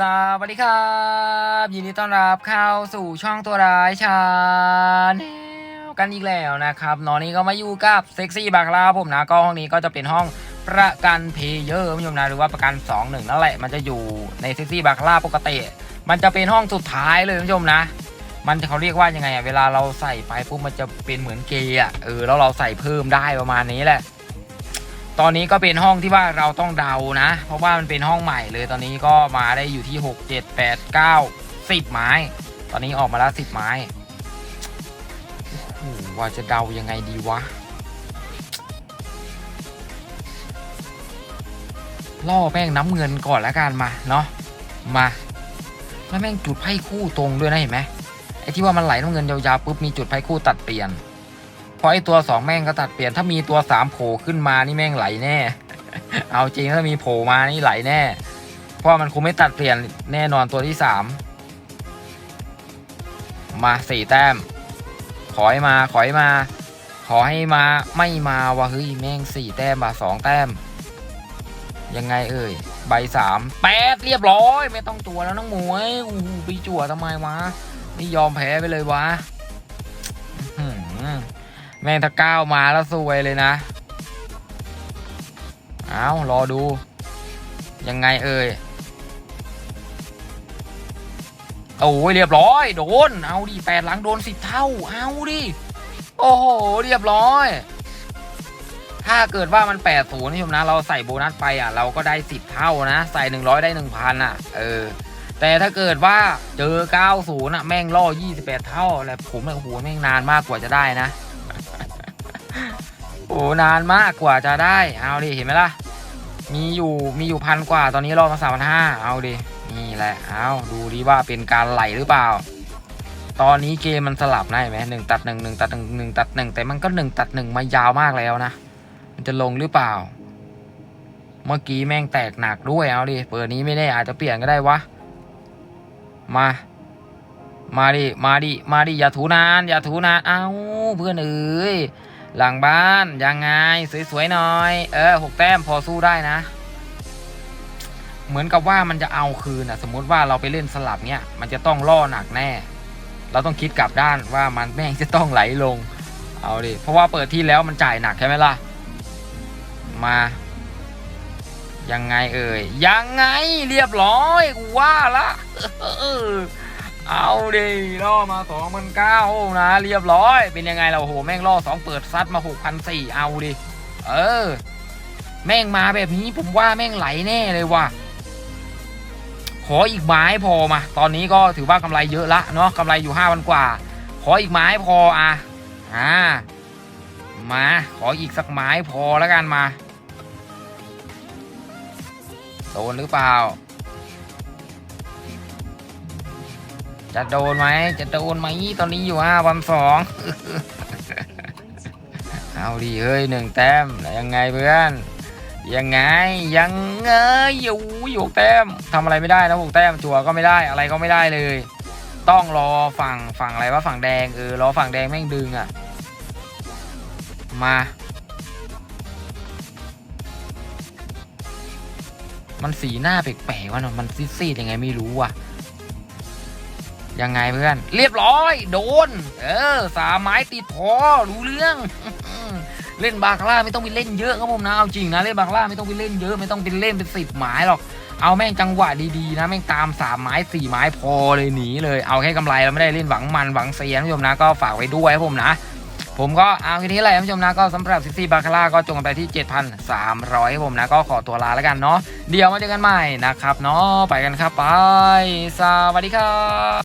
สวัสดีครับ ยินดีต้อนรับเข้าสู่ช่องตัวร้ายชาแนลกันอีกแล้วนะครับนอนนี้ก็มาอยู่กับเซ็กซี่บาคาร่าผมนะก็ห้องนี้ก็จะเป็นห้องประกันเพย์เยอร์ผู้ชมนะหรือว่าประกัน 2 1นั่นแหละมันจะอยู่ในเซ็กซี่บาคาร่าปกติ มันจะเป็นห้องสุดท้ายเลยผู้ชมนะ มันเขาเรียกว่ายังไงอะเวลาเราใส่ไปปุ๊บมันจะเป็นเหมือนเกย์อะเออแล้วเราใส่เพิ่มได้ประมาณนี้แหละ ตอนนี้ก็เป็นห้องที่ว่าเราต้องเดานะ เพราะว่ามันเป็นห้องใหม่เลยตอนนี้ก็มาได้อยู่ที่ 6 7 8 9 10 ไม้ ตอนนี้ออกมาแล้ว 10 ไม้โอ้ว่าจะเดายังไงดีวะ ล่อแม่งน้ำเงินก่อนแล้วกันมาเนาะมาแล้วแม่งจุดไพ่คู่ตรงด้วยนะเห็นไหมไอ้ที่ว่ามันไหลน้ำเงินยาวๆปุ๊บมีจุดไพ่คู่ตัดเปลี่ยน พราะไอตัวสองแม่งก็ตัดเปลี่ยนถ้ามีตัวสามโผล่ขึ้นมานี่แม่งไหลแน่ เอาจริงถ้ามีโผล่มานี่ไหลแน่ เพราะมันคงไม่ตัดเปลี่ยนแน่นอนตัวที่สามมาสี่แต้ม ขอให้มาขอให้มา ขอให้มาไม่มาวะเฮ้ยแม่งสี่แต้มบาสองแต้ม ยังไงเอ่ยใบสามแปดเรียบร้อย ไม่ต้องตัวแล้วน้องหมวยอู้ไปจั่วทำไมวะนี่ยอมแพ้ไปเลยวะ แม่งถ้าก้าวมาแล้วสวยเลยนะเอารอดู ยังไงเอ่ยโอ้ยเรียบร้อย โดน เอาดิแปดหลังโดนสิบเท่า เอาดิโอ้โห เรียบร้อย ถ้าเกิดว่ามันแปดศูนย์นี่ชมนะ เราใส่โบนัสไปอะ เราก็ได้สิบเท่านะ ใส่หนึ่งร้อยได้หนึ่งพันอะ เออ แต่ถ้าเกิดว่าเจอเก้าศูนย์อะ แม่งล่อยี่สิบแปดเท่า แล้วผมเนี่ยโอ้โห แม่งนานมากกว่าจะได้นะ โอ้นานมากกว่าจะได้ เอาดิเห็นไหมล่ะ มีอยู่มีอยู่พันกว่าตอนนี้รอมาสามพันห้าเอาดินี่แหละเอาดูดิว่าเป็นการไหลหรือเปล่า ตอนนี้เกมมันสลับนะเห็นไหมหนึ่งตัดหนึ่งหนึ่งตัดหนึ่งหนึ่งตัดหนึ่งแต่มันก็หนึ่งตัดหนึ่งมายาวมากแล้วนะ มันจะลงหรือเปล่า เมื่อกี้แม่งแตกหนักด้วยเอาดิเปิดนี้ไม่ได้อาจจะเปลี่ยนก็ได้วะมามาดิ มาดิ มาดิ อย่าถูนาน อย่าถูนาน เอาเพื่อนเอ้ย หลังบ้านยังไง สวยๆหน่อย เออหกแต้มพอสู้ได้นะ เหมือนกับว่ามันจะเอาคืนอะ สมมติว่าเราไปเล่นสลับเนี้ยมันจะต้องล่อหนักแน่ เราต้องคิดกลับด้านว่ามันแม่งจะต้องไหลลง เอาดิเพราะว่าเปิดที่แล้วมันจ่ายหนักใช่ไหมล่ะ มา ยังไงเอ่ยยังไงเรียบร้อยกูว่าละ เอาดิล่อมาสองพันเก้านะ เรียบร้อย เป็นยังไงเราโห แม่งล่อสองเปิดซัดมาหกพันสี่เอาดิ เออ แม่งมาแบบนี้ผมว่าแม่งไหลแน่เลยว่ะ ขออีกไม้พอมา ตอนนี้ก็ถือว่ากำไรเยอะละเนาะกำไรอยู่ห้าพันกว่า ขออีกไม้พออะ อ่า มา ขออีกสักไม้พอแล้วกันมาโดนหรือเปล่า จะโดนไหม จะโดนไหมตอนนี้อยู่ห้าพันสองเอาดิเฮ้ยหนึ่งแต้มยังไงเพื่อนยังไงยังไงอยู่อยู่แต้มทำอะไรไม่ได้นะหกแต้มจั่วก็ไม่ได้อะไรก็ไม่ได้เลย ต้องรอฝั่งฝั่งอะไรว่าฝั่งแดงเออรอฝั่งแดงแม่งดึงอะ มา มันสีหน้าแปลกๆวะเนาะมันซีดๆยังไงไม่รู้ว่ะ ยังไงเพื่อน เรียบร้อย โดน เออ สามไม้ติดพอรู้เรื่อง เล่นบาคาร่าไม่ต้องไปเล่นเยอะครับผมนะเอาจริงนะเล่นบาคาร่าไม่ต้องไปเล่นเยอะไม่ต้องไปเล่นเป็นสิบไม้หรอกเอาแม่งจังหวะดีๆนะแม่งตามสามไม้สี่ไม้พอเลยหนีเลยเอาแค่กำไรเราไม่ได้เล่นหวังมันหวังเสียนะผู้ชมนะก็ฝากไว้ด้วยครับผมนะ ผมก็เอาแค่นี้แหละท่านผู้ชมนะก็สำหรับซิซี่บาคาร่าก็จงกันไปที่ 7,300ครับผมนะก็ขอตัวลาแล้วกันเนาะเดี๋ยวมาเจอกันใหม่นะครับเนาะไปกันครับไป สวัสดีครับ